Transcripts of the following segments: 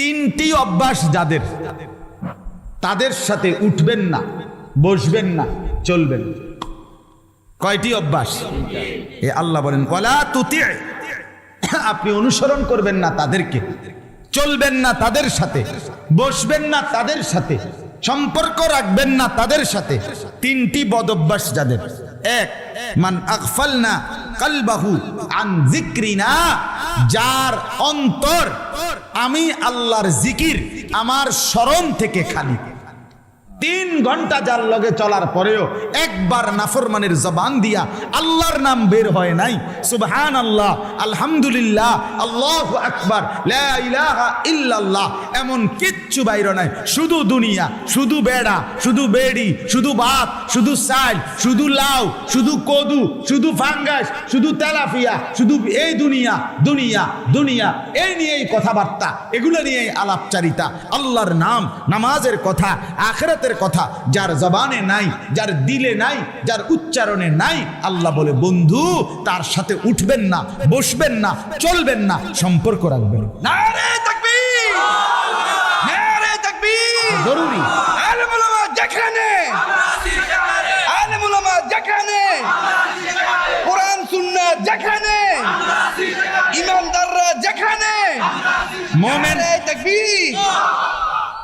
তিনটি অভ্যাস যাদের, তাদের সাথে উঠবেন না, বসবেন না, চলবেন। কয়টি অভ্যাস? এ আল্লাহ বলেন, ওয়ালা তুতি আপনি অনুসরণ করবেন না তাদেরকে, চলবেন না তাদের সাথে, বসবেন না তাদের সাথে, সম্পর্ক রাখবেন না তাদের সাথে। তিনটি বদ অভ্যাস যাদের। এক, মান আকফাল না কালবাহু আন জিক্রিনা যার অন্তর আমি আল্লাহর জিকির আমার স্মরণ থেকে খালি। তিন ঘণ্টা যার লগে চলার পরেও একবার নাফরমানের জবান দিয়া আল্লাহর নাম বের হয় নাই। সুবহান আল্লাহ আলহামদুলিল্লাহ, আল্লাহ আকবর ইল্লাল্লাহ, এমন কিচ্ছু বাইর নাই। শুধু দুনিয়া, শুধু বেড়া, শুধু বেড়ি, শুধু ভাত শুধু চাল শুধু লাউ, শুধু কদু, শুধু ফাঙ্গাস, শুধু তেলাফিয়া শুধু এই দুনিয়া দুনিয়া দুনিয়া। এই নিয়েই কথাবার্তা, এগুলো নিয়েই আলাপচারিতা। আল্লাহর নাম নামাজের কথা, আখেরাতের কথা, যার জবানে নাই, যার দিলে নাই, যার উচ্চারণে নাই, আল্লাহ বলে, বন্ধু, তার সাথে উঠবেন না, বসবেন না, চলবেন না, সম্পর্ক রাখবেন নারে তাকবীর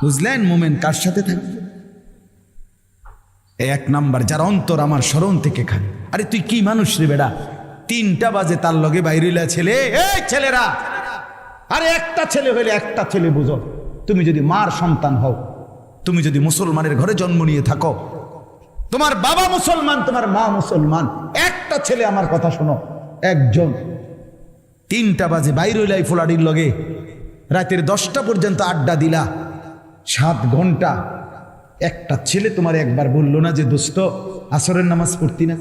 বুঝলেন মোমেন কার সাথে থাকবে? এক নাম্বার, যার অন্তর আমার স্মরণ থেকে খালি। আরে তুই কি মানুষ রে বেড়া? তিনটা বাজে তার লগে বাইরিলা ছেলে। এই ছেলেরা! আরে একটা ছেলে হইলে একটা ছেলে বুঝো। তুমি যদি মার সন্তান হও, তুমি যদি মুসলমানের ঘরে জন্ম নিয়ে থাকো, তোমার বাবা মুসলমান, তোমার মা মুসলমান, একটা ছেলে আমার কথা শোনো, একজন। তিনটা বাজে বাইর হইলাই ফোলাডির লগে রাতের দশটা পর্যন্ত আড্ডা দিলা। সাত ঘণ্টা। একটা ছেলে তোমার একবার বলল না যে, দোস্ত, আসরের নামাজ পড়তি না?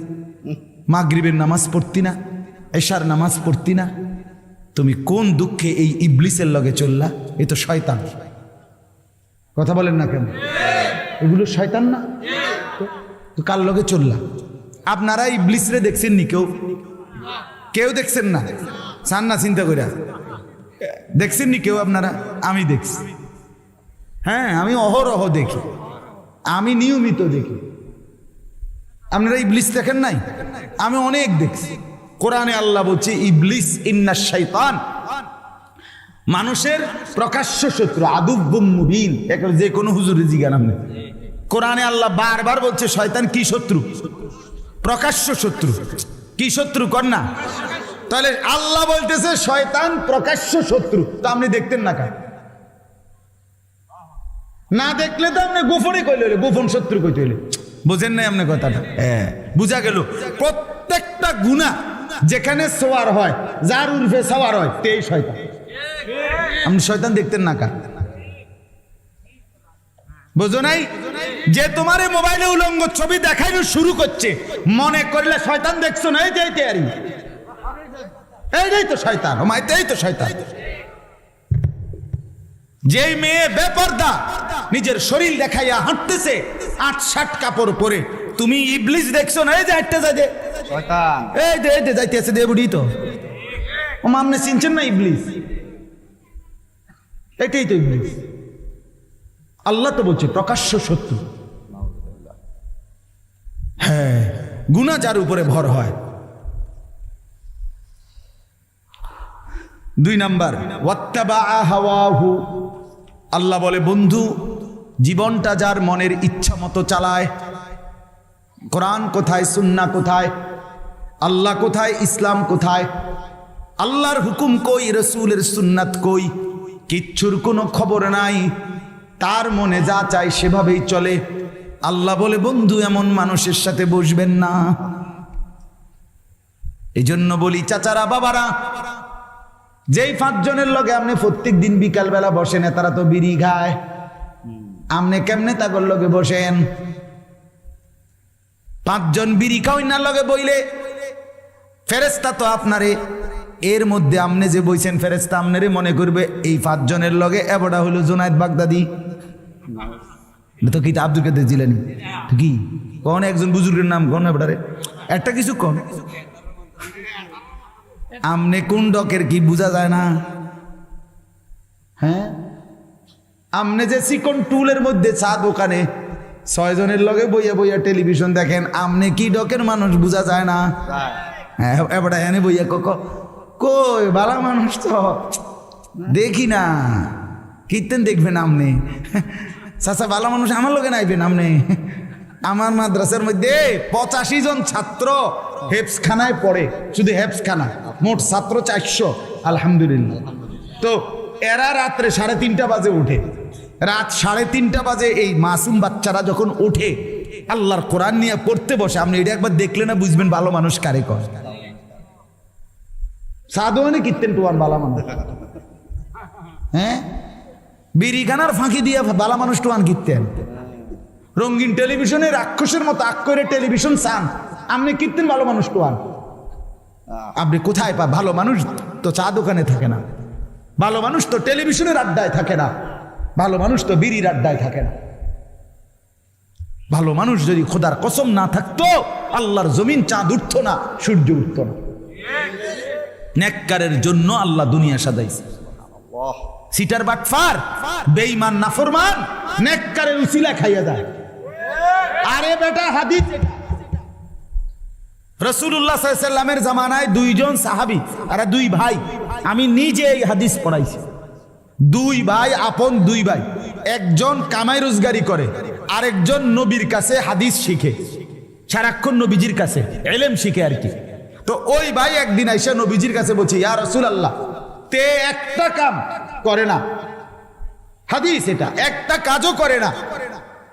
মাগরিবের নামাজ পড়তি না? এশার নামাজ পড়তি না? তুমি কোন দুঃখে এই ইবলিসের লগে চললা? এ তো শয়তান। কথা বলেন না কেন? এগুলো শয়তান না? তো- কার লগে চললা? আপনারা ইবলিসরে দেখছেন নি কেউ? কেউ দেখছেন না? চান না, চিন্তা করে দেখছেন নি কেউ আপনারা? আমি দেখছি। হ্যাঁ আমি অহরহ দেখি। আমি নিয়মিত দেখি। আপনারা ইবলিস দেখেন নাই? আমি অনেক দেখছি। কোরআনে আল্লাহ বলছে, ইবলিস ইন্না শৈতান মানুষের প্রকাশ্য শত্রু আদুব্বুম মুবিন। যে কোনো হুজুরে জিজ্ঞান আপনি। কোরআনে আল্লাহ বারবার বলছে, শয়তান কি শত্রু? প্রকাশ্য শত্রু। কি শত্রু? কর না। তাহলে আল্লাহ বলতেছে শয়তান প্রকাশ্য শত্রু। তো আপনি দেখতেন না কেন? না দেখলে তো আপনি গোপনে কইলে গোপন শত্রু কইতে হইলে। বুঝেন নাই আপনি কথাটা? হ্যাঁ। বুঝা গেল প্রত্যেকটা গুণা যেখানে সোয়ার হয় যার উর্ফে সওয়ার হয় তেই শয়তান। আপনি শয়তান দেখতেন না কা বুঝো নাই? যে তোমার মোবাইলে উলঙ্গ ছবি দেখাইনো শুরু করছে মনে করলে শয়তান দেখছ না? এই যে তৈরি এইটাই তো শয়তান তো শয়তান। যেই মেয়ে বেপর্দা নিজের শরীর দেখাইয়া হাঁটতেছে আট ষাট কাপড় পরে। তুমি ইবলিস দেখছ না? এই যে হাঁটতে যায় যে। এই যে এই যে যাইতে আছে দিয়ে বুড়ি তো। ও মামনে চিনছেন না ইবলিস? এটাই তো ইবলিস। আল্লাহ তো বলছে প্রকাশ্য সত্য হ্যাঁ গুণা যার উপরে ভর হয়। দুই নাম্বার হাওয়াহু। আল্লাহ বলে, বন্ধু, জীবনটা যার মনের ইচ্ছা মতো চালায়। কোরআন কোথায়, সুন্না কোথায়, আল্লাহ কোথায়, ইসলাম কোথায়, আল্লাহর হুকুম কই, রসুলের সুন্নাত কই, কিচ্ছুর কোনো খবর নাই। তার মনে যা চায় সেভাবেই চলে। আল্লাহ বলে, বন্ধু, এমন মানুষের সাথে বসবেন না। এই বলি, চাচারা, বাবারা যেই পাঁচজনের লগে আপনি প্রত্যেক দিন বিকালবেলা বসেন, তারা তো বিড়ি খায়। আপনি কেমনে তাগর লগে বসেন? পাঁচজন বিড়ি খাওয়াই না লগে বইলে ফেরেস্তা তো আপনারে। এর মধ্যে আমনে যে বইছেন ফেরেস্তা আমনেরে মনে করবে, এই পাঁচজনের লগে এবড়া হলো জোনায়দ বাগদাদি। তো কি আব্দুল কাদের জিলানি? কি? কোন একজন বুজুর্গের নাম কোন এবড়ারে একটা কিছু কোন? আমনে কোন ডকের কি বোঝা যায় না? হ্যাঁ? আমনে যে চিকন টুলের মধ্যে চা দোকানে ছয় জনের লগে বইয়া বইয়া টেলিভিশন দেখেন আমনে কি ডকের মানুষ বোঝা যায় না? হ্যাঁ এবার এনে বইয়া কক কই বালা মানুষ তো? দেখি না। কীর্তেন দেখবেন আমনে? চাচা বালা মানুষ আমার লোকে নাইবেন আমনে? আমার মাদ্রাসার মধ্যে পঁচাশি জন ছাত্র হেফসখানায় পড়ে, শুধু হেফসখানা, মোট ছাত্র চারশো, আলহামদুলিল্লাহ। তো এরা রাত্রে সাড়ে তিনটা বাজে উঠে। রাত সাড়ে তিনটা বাজে এই মাসুম বাচ্চারা যখন উঠে আল্লাহর কোরআন নিয়ে পড়তে বসে, আপনি এটা একবার দেখলে না বুঝবেন ভালো মানুষ কারে কর সাধু মানে কীর্তেন টুয়ান বালা মানুষ। হ্যাঁ? বিড়িখানার ফাঁকি দিয়ে বালা মানুষ টুয়ান কীর্তেন রঙিন টেলিভিশনে রাক্ষসের মতো আক করে টেলিভিশন চান। আপনি কীর্তেন ভালো মানুষ টুয়ান আপনি কোথায় পা ভালো মানুষ তো চা দোকানে থাকে না। ভালো মানুষ তো টেলিভিশনের আড্ডায় থাকে না। ভালো মানুষ তো বিড়ির আড্ডায় থাকে না। ভালো মানুষ যদি খোদার কসম না থাকতো আল্লাহর জমিন চাঁদ উঠতো না সূর্য উঠতো না। নেককারের জন্য আল্লাহ দুনিয়া সাজাইছে। সিটার বাটফার বেঈমান নাফরমান নেককারের উসিলা খাইয়া দেয়। আরে বেটা হাদিস রসুল্লাহ সাল্লামের জামানায় দুইজন সাহাবি আর দুই ভাই। আমি নিজে এই হাদিস পড়াইছি। দুই ভাই, আপন দুই ভাই। একজন কামাই রোজগারি করে, আরেকজন নবীর কাছে হাদিস শিখে। সারাক্ষণ নবীজির কাছে এলেম শিখে আর কি। তো ওই ভাই একদিন আইসা নবীজির কাছে বলছে, ইয়া রসুল আল্লাহ তে একটা কাম করে না। হাদিস এটা, একটা কাজও করে না।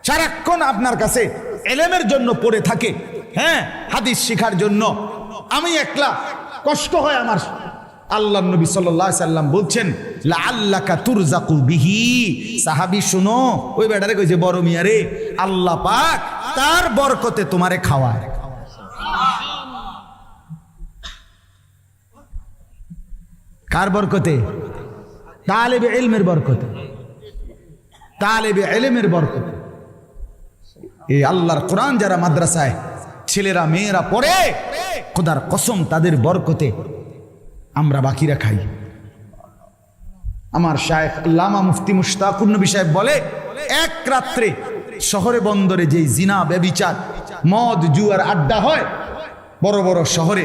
সারাক্ষণ আপনার কাছে এলেমের জন্য পড়ে থাকে। হ্যাঁ হাদিস শেখার জন্য আমি একলা, কষ্ট হয় আমার। আল্লাহ নবী সাল্লাহ সাল্লাম বলছেন আল্লাকা তুরজাকু বিহি। সাহাবি, শুনো, ওই বেটারে কইছে, বড় মিয়া রে, আল্লাহ পাক তার বরকতে তোমারে খাওয়ায়। কার বরকতে? তালেবে এলমের বরকতে। তালেবে এলেমের বরকতে। এই আল্লাহর কোরআন যারা মাদ্রাসায় ছেলেরা, মেয়েরা পড়ে। খোদার কসম, তাদের বরকতে আমরা বাকিরা খাই। আমার শায়েখ লামা মুফতি মুশতাকুর নবী সাহেব বলে, এক রাত্রে শহরে বন্দরে যে জিনা, ব্যবিচার, মদ, জুয়ার আড্ডা হয়, বড় বড় শহরে,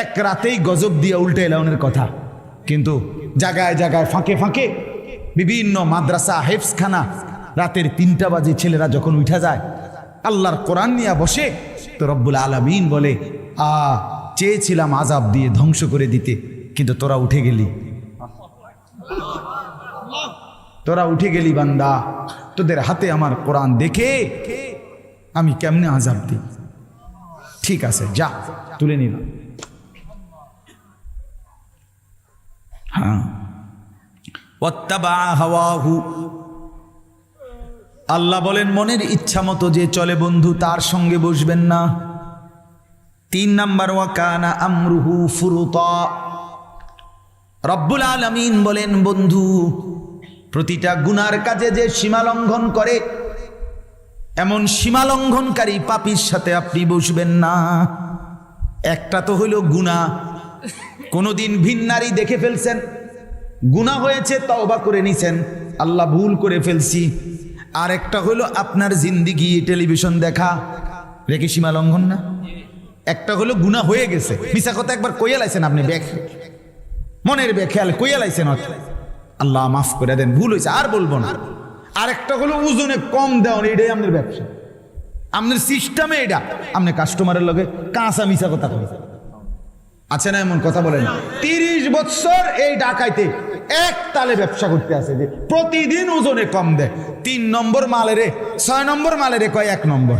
এক রাতেই গজব দিয়ে উল্টে এলাউনের কথা। কিন্তু জায়গায় জায়গায় ফাঁকে ফাঁকে বিভিন্ন মাদ্রাসা হেফসখানা রাতের তিনটা বাজে ছেলেরা যখন উঠা যায় আল্লাহর কোরআন নিয়ে বসে তো রব্বুল আলমিন বলে, আ, চেয়েছিলাম আজাব দিয়ে ধ্বংস করে দিতে, কিন্তু তোরা উঠে গেলি। তোরা উঠে গেলি বান্দা, তোদের হাতে আমার কোরআন দেখে আমি কেমনে আজাব দিই? ঠিক আছে, যা, তুলে নিলাম হ্যাঁ। আল্লাহ বলেন, মনের ইচ্ছা মতো যে চলে বন্ধু, তার সঙ্গে বসবেন না। তিন নাম্বার ওয়াকানা আমরুহু ফুরুতা। রব্বুল আলমিন বলেন, বন্ধু, প্রতিটা গুনার কাজে যে সীমা লঙ্ঘন করে, এমন সীমা লঙ্ঘনকারী পাপির সাথে আপনি বসবেন না। একটা তো হইল গুণা কোনোদিন ভিন্নারি দেখে ফেলছেন গুণা হয়েছে, তওবা করে নিছেন। আল্লাহ ভুল করে ফেলছি। আর একটা হলো আপনার জিন্দিগি, টেলিভিশন দেখা। রেখে সীমা লঙ্ঘন না। একটা হলো গুণা হয়ে গেছে। মিশা কথা একবার কইয়া লাইছেন আপনি মনের বেখেয়াল কইয়া লাইছেন আল্লাহ মাফ করে দেন, ভুল হয়েছে আর বলব না। আর একটা হলো ওজনে কম দেওয়ান এটাই আপনার ব্যবসা। আপনার সিস্টেমে এটা। আপনি কাস্টমারের লগে কাঁচা মিশা কথা আছে না এমন কথা বলেন? তিরিশ বছর এই ডাকাইতে এক তালে ব্যবসা করতে আসে যে প্রতিদিন ওজনে কম দেয় তিন নম্বর মালেরে ছয় নম্বর মালেরে কয় এক নম্বর।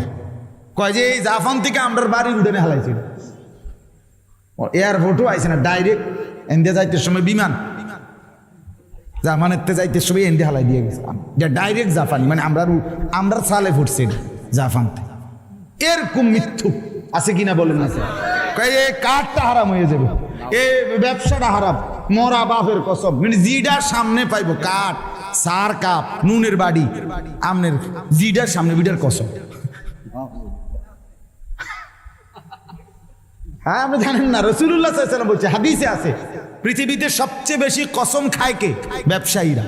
কয় যে এই জাফান থেকে আমরা বাড়ির উঠে হালাইছিল। এয়ারপোর্টও আইছে না, ডাইরেক্ট ইন্ডিয়া যাইতে সময় বিমান। জাপানের তে যাইতে সময় ইন্ডিয়া হালাই দিয়ে গেছে। যে ডাইরেক্ট জাফানি মানে আমরা আমরা সালে ফুটছি থেকে এরকম মৃত্যু আছে কিনা বলেন স্যার। কয় এই কাঠটা হারাম হয়ে যাবে। এ ব্যবসাটা হারাম। মরা বাপের কসম। মানে জিডার সামনে পাইবো, কাঠ, সার, কাপ, নুনের বাড়ি, আমনের, জিডার সামনে, বিডার কসম। হ্যাঁ আপনি জানেন না রসুল্লাহ বলছে, হাদিসে আছে, পৃথিবীতে সবচেয়ে বেশি কসম খায় কে? ব্যবসায়ীরা।